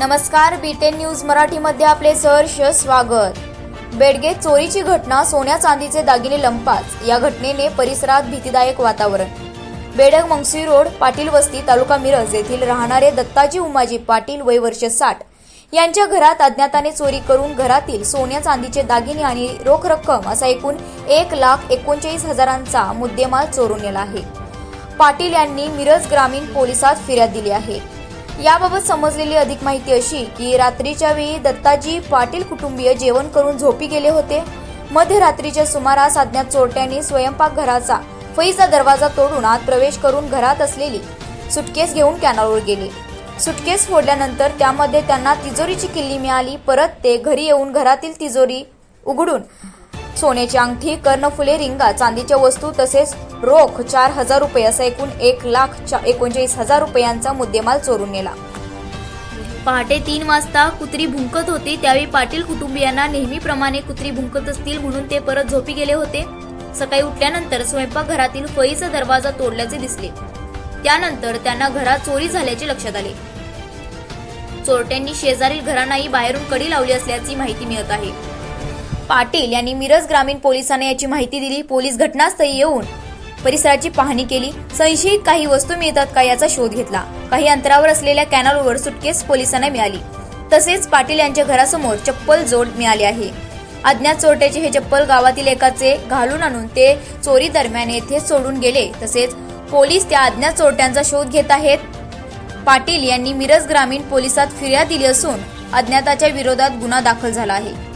नमस्कार beaten news मराठीमध्ये आपले सहर्ष स्वागत. बेडगे चोरीची घटना सोन्या चांदीचे दागिने लंपास या घटनेने परिसरात भीतीदायक वातावरण. बेडग मंगसी रोड पाटील वस्ती तालुका मिरज येथील राहणारे दत्ताजी उमाजी पाटील वय वर्ष साठ यांच्या घरात अज्ञाताने चोरी करून घरातील सोन्या चांदीचे दागिने आणि रोख रक्कम असा एकूण एक लाख एकोणचाळीस हजारांचा मुद्देमाल चोरून नेला आहे. पाटील यांनी मिरज ग्रामीण पोलिसात फिर्याद दिली आहे. याबाबत समजलेली अधिक माहिती अशी की रात्रीच्या वेळी दत्ताजी पाटील कुटुंबीय जेवण करून झोपी गेले होते. मध्यरात्रीच्या सुमारास अज्ञात चोरट्यांनी स्वयंपाकघराचा फैचा दरवाजा तोडून आत प्रवेश करून घरात असलेली सुटकेस घेऊन कॅनलवर गेले. सुटकेस फोडल्यानंतर त्यामध्ये त्यांना तिजोरीची किल्ली मिळाली. परत ते घरी येऊन घरातील तिजोरी उघडून सोन्याची अंगठी कर्णफुले रिंगा चांदीच्या वस्तू तसेच रोख चार हजार रुपये असा एकूण एक लाख एकोणचाळीस हजार रुपयांचा मुद्देमाल चोरून नेला. पहाटे तीन वाजता कुत्री भुंकत होती त्यावेळी पाटील कुटुंबियांना नेहमीप्रमाणे कुत्री भुंकत असतील म्हणून ते परत झोपी गेले होते. सकाळी उठल्यानंतर स्वयंपाकघरातील फळीचा दरवाजा तोडल्याचे दिसले. त्यानंतर त्यांना घरात चोरी झाल्याचे लक्षात आले. चोरट्यांनी शेजारील घरांनाही बाहेरून कडी लावली असल्याची माहिती मिळत आहे. पाटील यांनी मिरज ग्रामीण पोलिसांना याची माहिती दिली. पोलीस घटनास्थळी येऊन परिसराची पाहणी केली. संशयित काही वस्तू मिळतात का याचा शोध घेतला. काही अंतरावर असलेल्या कॅनलवर सुटकेस पोलिसांना मिळाली. तसेच पाटील यांच्या घरासमोर चप्पल जोड मिळाली आहे. अज्ञात चोरट्याचे हे चप्पल गावातील एकाचे घालून आणून ते चोरी दरम्यान येथे सोडून गेले. तसेच पोलीस त्या अज्ञात चोरट्यांचा शोध घेत आहेत. पाटील यांनी मिरज ग्रामीण पोलिसात फिर्याद दिली असून अज्ञाताच्या विरोधात गुन्हा दाखल झाला आहे.